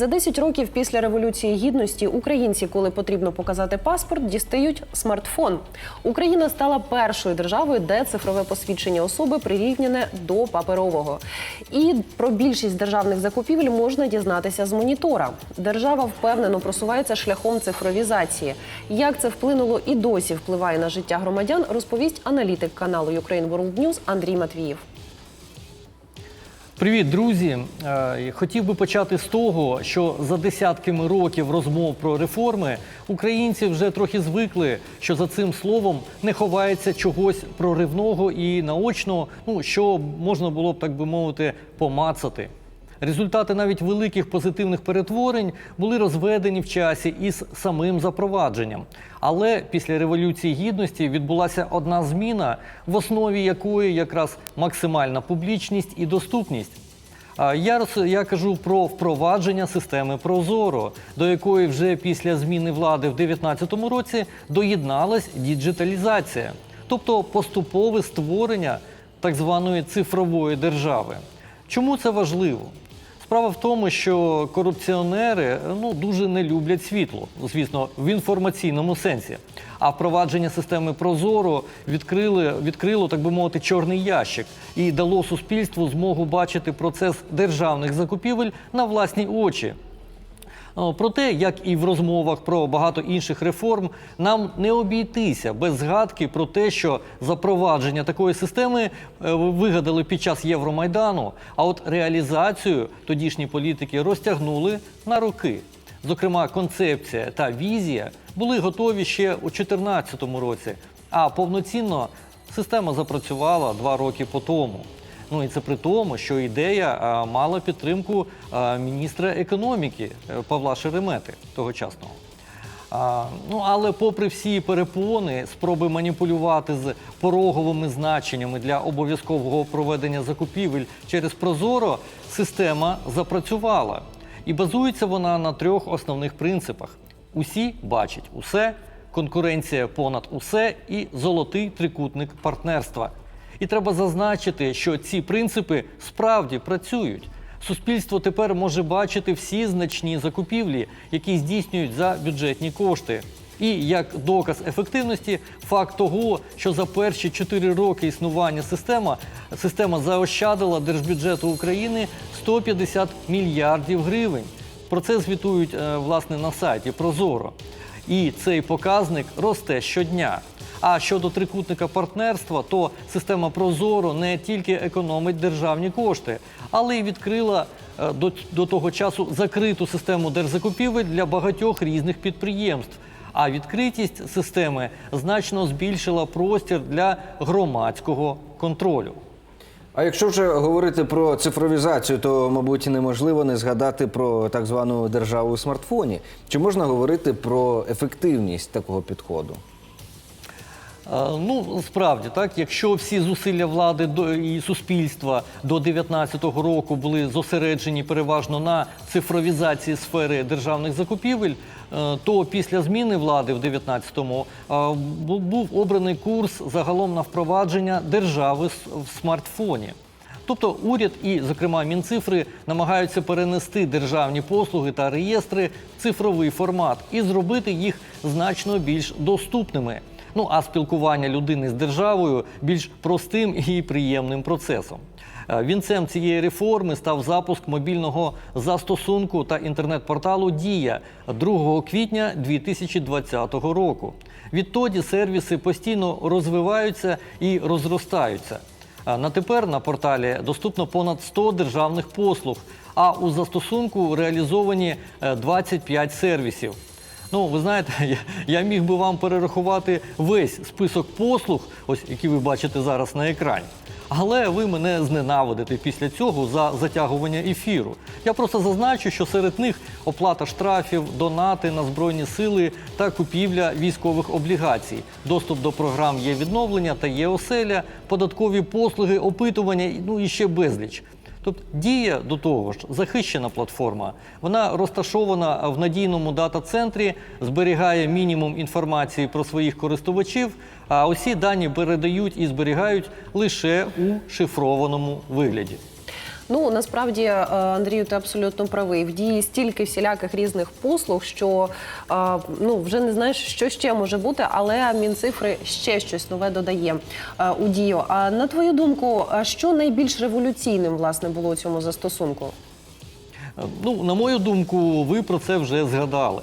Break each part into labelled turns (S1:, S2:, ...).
S1: За 10 років після революції гідності українці, коли потрібно показати паспорт, дістають смартфон. Україна стала першою державою, де цифрове посвідчення особи прирівняне до паперового. І про більшість державних закупівель можна дізнатися з монітора. Держава впевнено просувається шляхом цифровізації. Як це вплинуло і досі впливає на життя громадян, розповість аналітик каналу Ukraine World News Андрій Матвіїв.
S2: Привіт, друзі! Е, Хотів би почати з того, що за десятками років розмов про реформи українці вже трохи звикли, що за цим словом не ховається чогось проривного і наочного, ну що можна було б так би мовити помацати. Результати навіть великих позитивних перетворень були розведені в часі із самим запровадженням. Але після революції гідності відбулася одна зміна, в основі якої якраз максимальна публічність і доступність. Я, я кажу про впровадження системи Прозоро, до якої вже після зміни влади в 2019 році доєдналась діджиталізація, тобто поступове створення так званої цифрової держави. Чому це важливо? Справа в тому, що корупціонери ну дуже не люблять світло, звісно, в інформаційному сенсі. А впровадження системи Прозоро відкрили, відкрило, так би мовити, чорний ящик і дало суспільству змогу бачити процес державних закупівель на власні очі. Проте, як і в розмовах про багато інших реформ, нам не обійтися без згадки про те, що запровадження такої системи е, вигадали під час Євромайдану, а от реалізацію тодішні політики розтягнули на роки. Зокрема, концепція та візія були готові ще у 2014 році, а повноцінно система запрацювала два роки по тому. Ну і це при тому, що ідея мала підтримку міністра економіки е, Павла Шеремети тогочасного. А, ну але попри всі перепони, спроби маніпулювати з пороговими значеннями для обов'язкового проведення закупівель через Прозоро, система запрацювала. І базується вона на трьох основних принципах: усі бачать усе, конкуренція понад усе і золотий трикутник партнерства. І треба зазначити, що ці принципи справді працюють. Суспільство тепер може бачити всі значні закупівлі, які здійснюють за бюджетні кошти. І як доказ ефективності, факт того, що за перші 4 роки існування система, система заощадила держбюджету України 150 мільярдів гривень. Про це звітують е, власне на сайті Прозоро. І цей показник росте щодня. А щодо трикутника партнерства, то система Прозоро не тільки економить державні кошти, але й відкрила е, до, до того часу закриту систему держзакупівель для багатьох різних підприємств. А відкритість системи значно збільшила простір для громадського контролю.
S3: А якщо вже говорити про цифровізацію, то мабуть неможливо не згадати про так звану державу у смартфоні. Чи можна говорити про ефективність такого підходу?
S2: Ну, справді, так, якщо всі зусилля влади і суспільства до 2019 року були зосереджені переважно на цифровізації сфери державних закупівель, е, то після зміни влади в 2019-му е, був обраний курс загалом на впровадження держави в смартфоні. Тобто уряд і, зокрема, мінцифри намагаються перенести державні послуги та реєстри в цифровий формат і зробити їх значно більш доступними. Ну а спілкування людини з державою більш простим і приємним процесом. Е, Вінцем цієї реформи став запуск мобільного застосунку та інтернет-порталу Дія 2 квітня 2020 року. Відтоді сервіси постійно розвиваються і розростаються. На тепер на порталі доступно понад 100 державних послуг, а у застосунку реалізовані е, 25 сервісів. Ну, ви знаєте, я, я міг би вам перерахувати весь список послуг, ось які ви бачите зараз на екрані. Але ви мене зненавидите після цього за затягування ефіру. Я просто зазначу, що серед них оплата штрафів, донати на збройні сили та купівля військових облігацій, доступ до програм є відновлення та є оселя, податкові послуги, опитування, ну і ще безліч. Тобто дія до того ж захищена платформа. Вона розташована в надійному дата-центрі, зберігає мінімум інформації про своїх користувачів, а усі дані передають і зберігають лише у шифрованому вигляді.
S1: Ну насправді, е, Андрію, ти абсолютно правий. В дії стільки всіляких різних послуг, що е, ну вже не знаєш, що ще може бути, але мінцифри ще щось нове додає е, у дію. А на твою думку, що найбільш революційним власне було у цьому застосунку?
S2: Ну, на мою думку, ви про це вже згадали.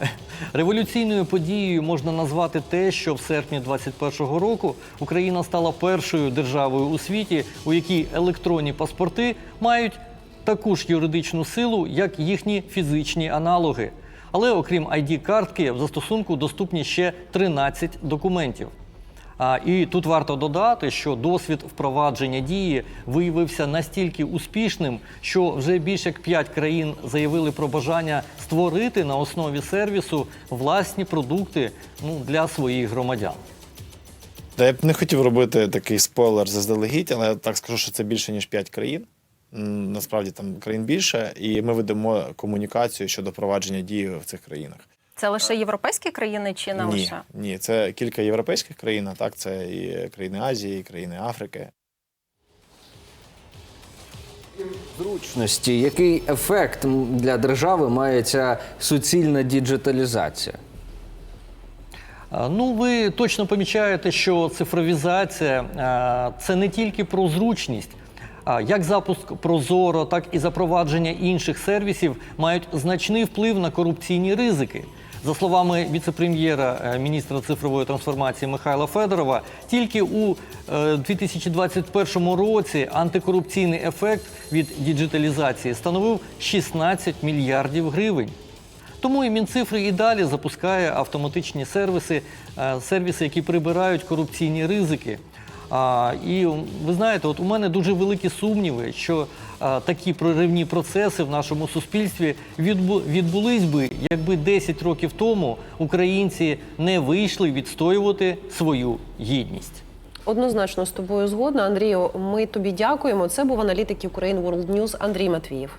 S2: Революційною подією можна назвати те, що в серпні 2021 року Україна стала першою державою у світі, у якій електронні паспорти мають таку ж юридичну силу, як їхні фізичні аналоги. Але окрім ID-картки, в застосунку доступні ще 13 документів. І тут варто додати, що досвід впровадження дії виявився настільки успішним, що вже більше як 5 країн заявили про бажання створити на основі сервісу власні продукти ну, для своїх громадян.
S4: Я б не хотів робити такий спойлер заздалегідь, але так скажу, що це більше ніж 5 країн. Насправді там країн більше, і ми ведемо комунікацію щодо провадження дії в цих країнах.
S5: Це лише європейські країни чи не
S4: ні,
S5: лише?
S4: ні, це кілька європейських країн, а так це і країни Азії, і країни Африки.
S3: Зручності, який ефект для держави має ця суцільна діджиталізація?
S2: Ну, ви точно помічаєте, що цифровізація це не тільки про зручність. Як запуск Прозоро, так і запровадження інших сервісів мають значний вплив на корупційні ризики. За словами віце-прем'єра е, міністра цифрової трансформації Михайла Федорова, тільки у е, 2021 році антикорупційний ефект від діджиталізації становив 16 мільярдів гривень. Тому і Мінцифри і далі запускає автоматичні сервіси, е, сервіси, які прибирають корупційні ризики. А, і ви знаєте, от у мене дуже великі сумніви, що а, такі проривні процеси в нашому суспільстві відбу, відбулись би, якби 10 років тому українці не вийшли відстоювати свою гідність.
S1: Однозначно з тобою згодна. Андрію, ми тобі дякуємо. Це був аналітик Ukraine World News Андрій Матвієв.